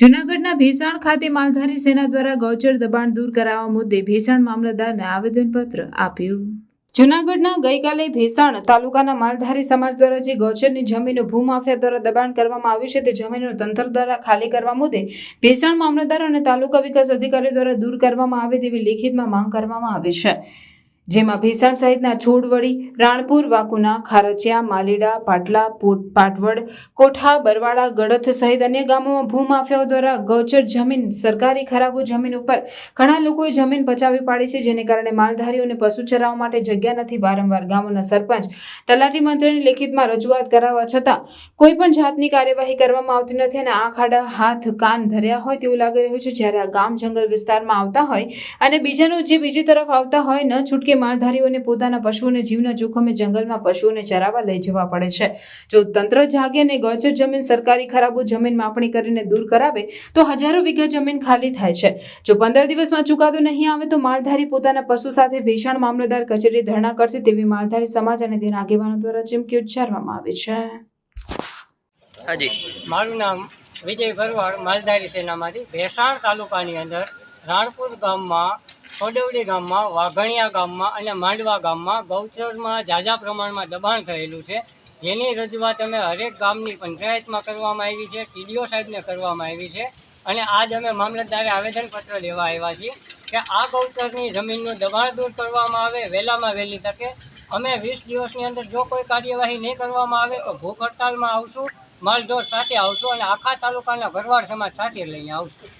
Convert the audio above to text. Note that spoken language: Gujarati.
જૂનાગઢના ભેસાણ ખાતે માલધારી સેના દ્વારા ગૌચર દબાણ દૂર કરાવવા મુદ્દે ભેસાણ મામલતદારને આવેદનપત્ર આપ્યું. જૂનાગઢના ગઈકાલે ભેસાણ તાલુકાના માલધારી સમાજ દ્વારા જે ગૌચરની જમીનો ભૂમાફિયા દ્વારા દબાણ કરવામાં આવી છે, તે જમીનો તંત્ર દ્વારા ખાલી કરવા મુદ્દે ભેસાણ મામલતદાર અને તાલુકા વિકાસ અધિકારી દ્વારા દૂર કરવામાં આવે તેવી લેખિતમાં માંગ કરવામાં આવી છે. જેમાં ભેસાણ સહિતના છોડવડી રાણપુર, વાકુના, ખારચિયા, માલીડા, પાટલા પાટવડ, કોઠા બરવાડા ગડથ સહિત અન્ય ગામોમાં ભૂમાફિયાઓ દ્વારા ગૌચર જમીન, સરકારી ખરાબો જમીન ઉપર ઘણા લોકોએ જમીન પચાવી પાડી છે, જેને કારણે માલધારીઓને પશુ ચરાવવા માટે જગ્યા નથી, વારંવાર ગામોના સરપંચ, તલાટી મંત્રીની લેખિતમાં રજૂઆત કરાવવા છતાં કોઈ પણ જાતની કાર્યવાહી કરવામાં આવતી નથી અને આ ખાડા હાથ, કાન ધર્યા હોય તેવું લાગી રહ્યું છે. જ્યારે આ ગામ જંગલ વિસ્તારમાં આવતા હોય અને બીજાનું જે બીજી તરફ આવતા હોય, ન છૂટકે માલધારીઓને પોતાના પશુઓને જીવના જોખમે જંગલમાં પશુઓને ચરાવવા લઈ જવા પડે છે. જો તંત્ર જાગે અને ગૌચર જમીન સરકારી ખરાબો જમીન માપણી કરીને દૂર કરાવે તો હજારો વીઘા જમીન ખાલી થાય છે. જો પંદર દિવસમાં ચુકાદો નહીં આવે તો માલધારી પોતાના પશુ સાથે ભીષણ મામલતદાર કચેરી ધરણા કરશે તેવી માલધારી સમાજ અને તેના આગેવાનો દ્વારા ચીમકી ઉચ્ચારવામાં આવી છે. હાજી. મારું નામ વિજય ભરવાડ માલધારી સેનામાંથી ભેસાણ તાલુકાની અંદર રાણપુર ગામમાં સોડવડી ગામમાં, વાઘણિયા ગામમાં અને માંડવા ગામમાં ગૌચરમાં ઝાઝા પ્રમાણમાં દબાણ થયેલું છે. જેની રજૂઆત અમે હરેક ગામની પંચાયતમાં કરવામાં આવી છે, ટીડીઓ સાહેબને કરવામાં આવી છે. અને આજ અમે મામલતદારે આવેદનપત્ર લેવા આવ્યા છીએ કે આ ગૌચરની જમીનનું દબાણ દૂર કરવામાં આવે, વહેલામાં વહેલી તકે. અમે વીસ દિવસની અંદર જો કોઈ કાર્યવાહી નહીં કરવામાં આવે તો ભૂખ હડતાલમાં આવશું, માલઢોર સાથે આવશું અને આખા તાલુકાના ભરવાડ સમાજ સાથે લઈને આવશું.